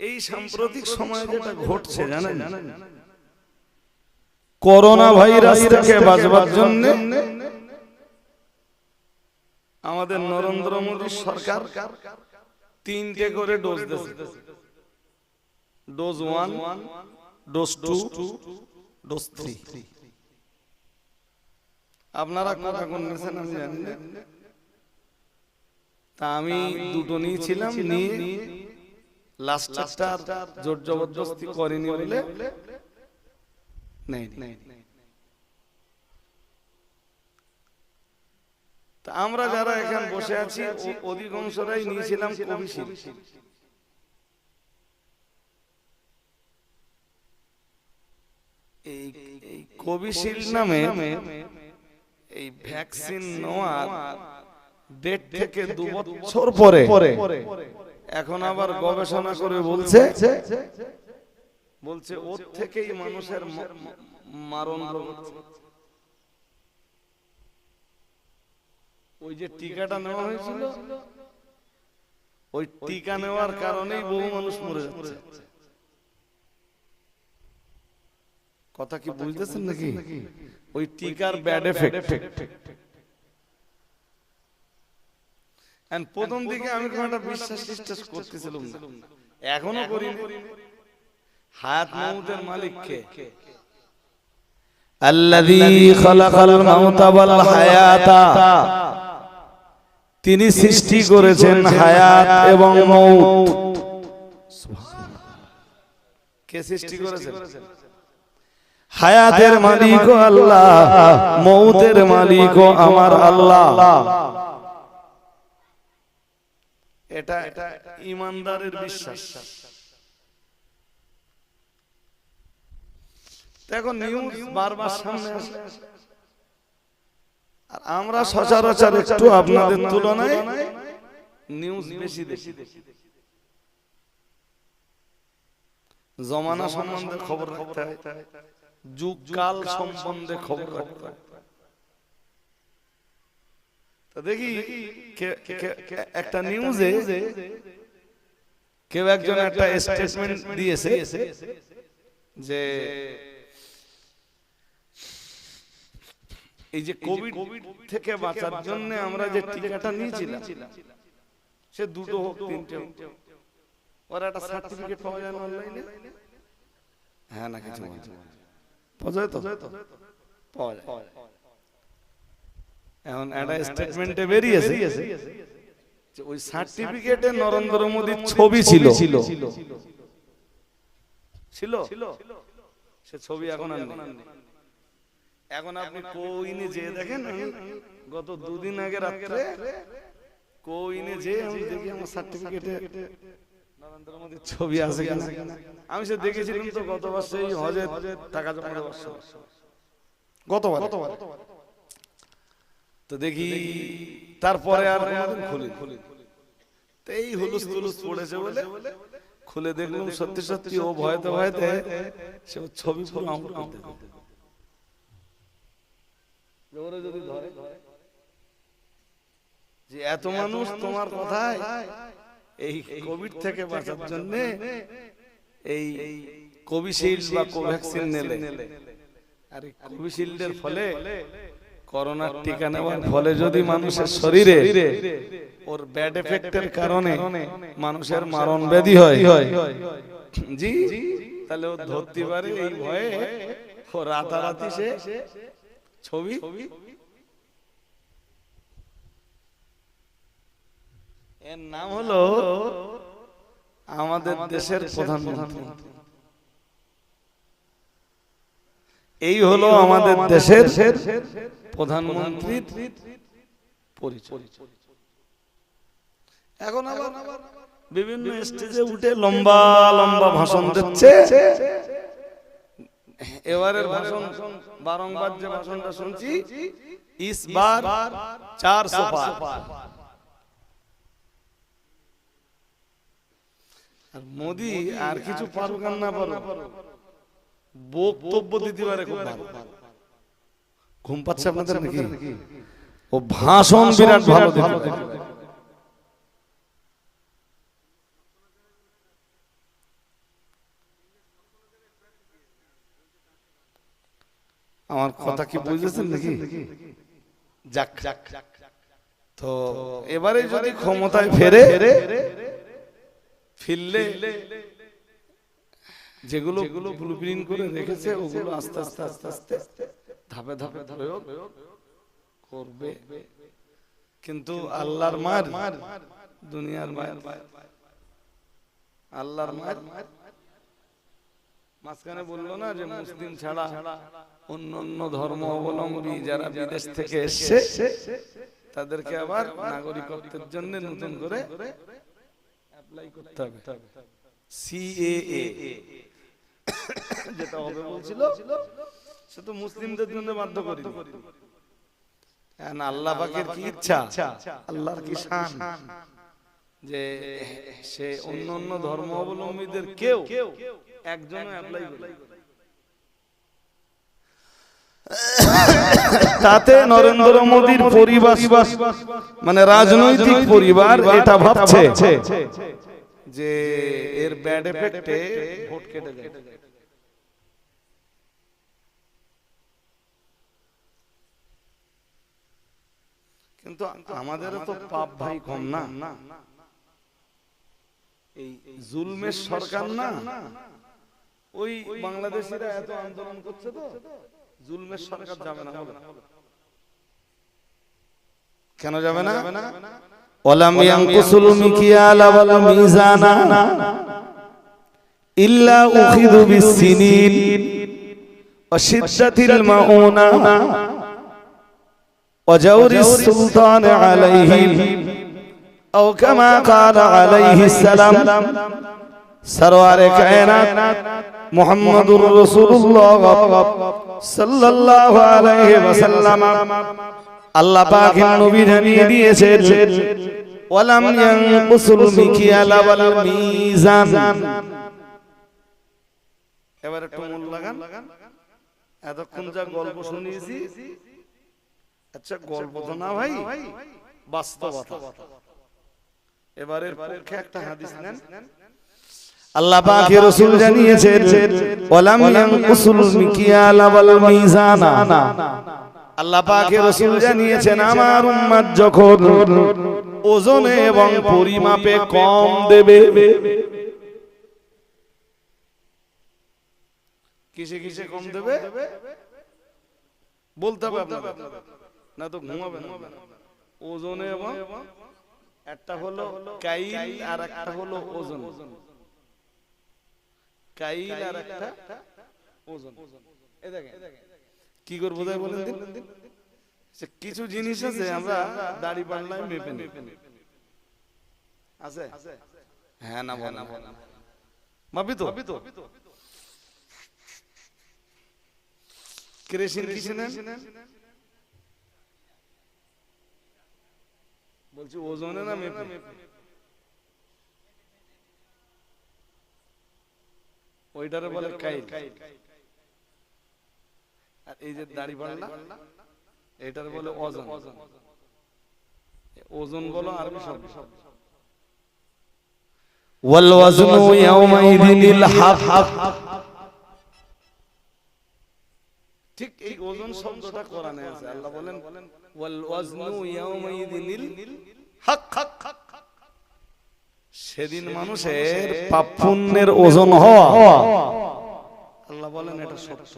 এই সাম্প্রতিক সময়ে যেটা ঘটছে জানেন? করোনা ভাইরাস থেকে বাঁচবার জন্য আমাদের নরেন্দ্র মোদী সরকার তিনটে করে ডোজ দিচ্ছে dose one dose two dose three. আপনারা কটা কোন আমি জানি না। তা আমি দুটো নিয়েছিলাম নিয়ে লাস্টটা জোর জবরদস্তি করেনি বলে? নেই নেই আমরা যারা এখানে বসে আছি অধিকাংশরাই নিয়েছিলাম কোভিশিল্ড এই কোভিশিল্ড নামে এই ভ্যাকসিন নেওয়ার ডেট থেকে দু বছর পরে এখন আবার গবেষণা করে বলছে বলছে ওর থেকেই মানুষের মারণ ওই যে টিকাটা নেওয়া হয়েছিল ওই টিকা নেওয়ার কারণেই বহু মানুষ মরে যাচ্ছে। কথা কি বুঝতেছেন নাকি? ওই টিকার ব্যাড এফেক্ট প্রথম দিকে আমি কোনো একটা বিশ্বাস করতেছিলাম এখনও করি। মাউতের মালিক কে আল্লাযী খালাকাল মাউতা ওয়াল হায়াতা। তিনি সৃষ্টি করেছেন হায়াত এবং মৌত কে সৃষ্টি করেছেন? হায়াতের মালিক আল্লাহ মৌতের মালিক আমার আল্লাহ। এটা এটা ইমানদারের বিশ্বাস। দেখুন নিউজ বারবার সামনে আসে। আর আমরা সচরাচর একটু আপনাদের তুলনায় নিউজ বেশি দেখি। জমানা সম্বন্ধে খবর রাখতে হয়। যুগ কাল সম্বন্ধে খবর রাখতে হয়। তো দেখি একটা নিউজে কেউ একজন একটা স্টেটমেন্ট দিয়েছে যে এই যে কোভিড থেকে বাঁচার জন্য আমরা যে টিকাটা নিয়েছিলাম সে দুটো হোক তিনটে হোক। ওর একটা সার্টিফিকেট পাওয়া যায় অনলাইনে হ্যাঁ না কিছু পাওয়া যায় তো? পাওয়া যায়। এখন একটা স্টেটমেন্টে বেরিয়েছে। যে ওই সার্টিফিকেটে নরেন্দ্র মোদীর ছবি ছিল। ছিল। ছিল? সে ছবি এখন আর এখন আপনি কোইনে যেয়ে দেখেন গত দুদিন আগে রাত্রে কোইনে যেয়ে আমি দেখি আমার সার্টিফিকেটে নরেন্দ্র মোদীর ছবি আছে কিনা। আমি সে দেখেছিলাম তো গতবার সেই হজের টাকা জমা সময়। গতবার। তো দেখি তারপরে আর খুলি তো এই হুলুস তুলুস পড়েছে বলে খুলে দেখলাম সত্যি সত্যি ও ভয়তে ভয়তে সে ওর ছবি পুরো যদি ধরে? যে এত মানুষ তোমার কথায় এই কোভিড থেকে বাঁচার জন্য এই কোভিশিল্ড বা কোভ্যাক্সিন নিলে। আর কোভিশিল্ডের ফলে করোনার টিকা নেওয়ার ফলে যদি মানুষের শরীরে ওর ব্যাড এফেক্টের কারণে মানুষের মারণ ব্যাধি হয়। জি তাহলে ও ধরতে পারে এই ভয়ে ও রাতারাতি সে ছবি? এর নাম হলো আমাদের দেশের প্রধানমন্ত্রী। এই হলো আমাদের দেশের প্রধানমন্ত্রীর পরিচয়। এখন আবার বিভিন্ন স্টেজে উঠে লম্বা লম্বা ভাষণ দিচ্ছে। এবারের ভাষণ বারংবার যে ভাষণটা শুনছি ইস বার চারশো পার আর মোদি আর কিছু পারুক না পারুক। বক্তব্য দিতে পারে ঘুম পাচ্ছে আপনাদের নাকি? ও ভাষণ বিরাট ভালো আমার কথা কি বুঝেছেন নাকি? যাক যাক তো এবারে যদি ক্ষমতায় ফেরে ফিরলে যেগুলো যেগুলো ব্লুপ্রিন্ট করে রেখেছে ওগুলো আস্তে আস্তে আস্তে আস্তে ধাপে ধাপে প্রয়োগ করবে। কিন্তু আল্লাহর মার দুনিয়ার মায়ের আল্লাহর মার মাঝখানে বলল না যে মুসলিম ছাড়া অন্য অন্য ধর্ম অবলম্বী যারা বিদেশ থেকে এসছে তাদেরকে আবার নাগরিকত্বের জন্য নতুন করে অ্যাপ্লাই করতে হবে সিএএ যেটা হবে বলছিল। সে তো মুসলিমদের জন্য বাধ্য করি আল্লাহ পাকের কি ইচ্ছা? আল্লাহর কি শান? যে সে অন্য অন্য ধর্ম অবলম্বীদের কেউ অ্যাপ্লাই করে তাতে নরেন্দ্র মোদীর পরিবার মানে রাজনৈতিক পরিবার এটা ভাবছে যে এর ব্যাড এফেক্টে ভোট কেটে যায়। কিন্তু আমাদেরও তো পাপ ভাই কম না এই জুলমের সরকার না ওই বাংলাদেশিরা এত আন্দোলন করছে তো জুলমের সরকার যাবে না হবে না। কেন যাবে না ولم ينقصوا المكيال والميزان إلا أخذوا بالسنين وشدة المؤونة وجور السلطان عليهم أو كما قال عليه السلام سرور كائنات محمد رسول الله صلى الله عليه وسلم আল্লাহ পাকের নবী জানিয়ে দিয়েছেন ওয়ালাম ইয়ানকুসুল মিকিয়ালা ওয়াল মিজান এবারে একটু মন লাগান এতক্ষণ যা গল্প শুনিয়েছি আচ্ছা গল্প তো না ভাই বাস্তবতা। এবারের পক্ষে একটা হাদিস নেন। আল্লাহ পাকের রাসূল জানিয়েছেন ওয়ালাম ইয়ানকুসুল মিকিয়ালা ওয়াল মিজানা। আল্লাহ পাকের রাসূল জানিয়েছেন আমার উম্মত যখন ওজনে এবং পরিমাপে কম দেবে। কিসে কিসে কম দেবে? বলতে হবে আপনাদের। না তো ঘুমাবে না। ওজনে এবং একটা হলো কাইল আর একটা হলো ওজন। কাইল আর একটা ওজন। এই দেখেন। কি করব তাই বলেন দিন? কিছু জিনিস আছে আমরা দাড়ি পাল্লায় মেপে নিই আছে? হ্যাঁ না বল মাপি তো? কিসে নেন? বলছি ওজনে না মেপে ওইটারে বলে কাইল আর এই যে দাড়ি পাল্লা এটার বলে ওজন ওজন বলো আরবি শব্দ والوزن يومئذ الحق ঠিক এই ওজন শব্দটা কোরআনে আছে আল্লাহ বলেন ওয়াল ওয়াজনু ইয়াউমাইযিনিল হক হক হক সেদিন মানুষের পাপ পুণ্যের ওজন হওয়া। আল্লাহ বলেন এটা সত্য।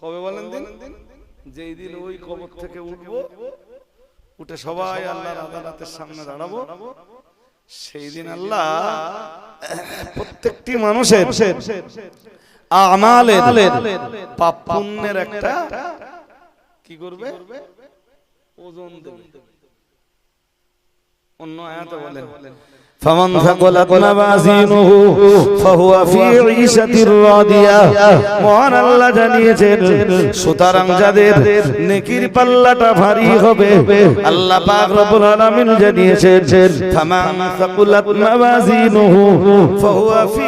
কবে বলেন দিন? যেই দিন ওই কবর থেকে উঠবো উঠে সবাই আল্লাহর আদালতের সামনে দাঁড়াবো। সেই দিন আল্লাহ প্রত্যেকটি মানুষের আমালের পাপ পুণ্যের একটা কি করবে ওজন দেবে অন্য আয়াতে বলেন فمن ثقلت موازينه فهو في عيشة راضية মহান আল্লাহ জানিয়েছেন সুতরাং যাদের নেকির পাল্লাটা ভারী হবে আল্লাহ পাক রব্বুল আলামিন জানিয়েছেন ফামান ثقلت موازينه فهو في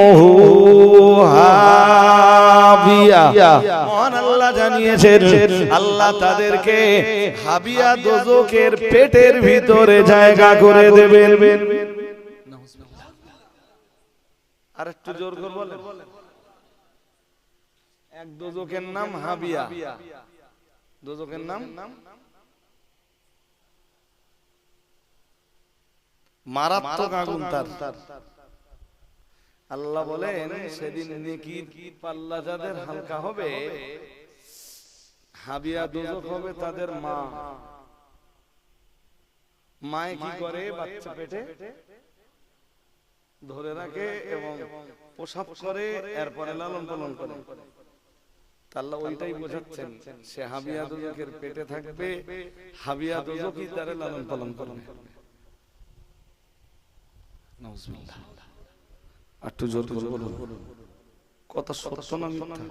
উম্মুহু মহান আল্লাহ জানিয়েছেন আল্লাহ তাদেরকে হাবিয়া দোজকের পেটের ভিতরে জায়গা করে দেবেন। আর একটু জোর করে বলেন। এক দোজকের নাম হাবিয়া। দোজকের নাম? মারাত্মক আগুন তার। আল্লাহ বলেন সেদিন নেকির পাল্লা যাদের হালকা হবে হাবিয়া দোজক হবে তাদের মা। মায়ে কি করে বাচ্চা পেটে? ধরে রাখে এবং প্রসাব করে এরপরে লালন পালন করে। আল্লাহ ওইটাই বোঝাচ্ছেন সে হাবিয়া দোজকের পেটে থাকবে হাবিয়া দোজকই তারে লালন পালন করবে নাউজুবিল্লাহ। একটু জোর করে বলুন। কত সত্য না মিথ্যা?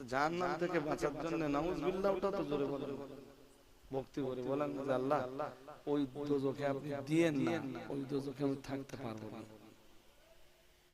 যার নাম থেকে বাঁচার জন্য নাউজুবিল্লাহ ওটা তো জোরে বলেন। ভক্তি করে বলেন যে আল্লাহ ওই দোজকে আপনি দিয়ে নিয়ে ওই দোজকে আমি থাকতে পারব না।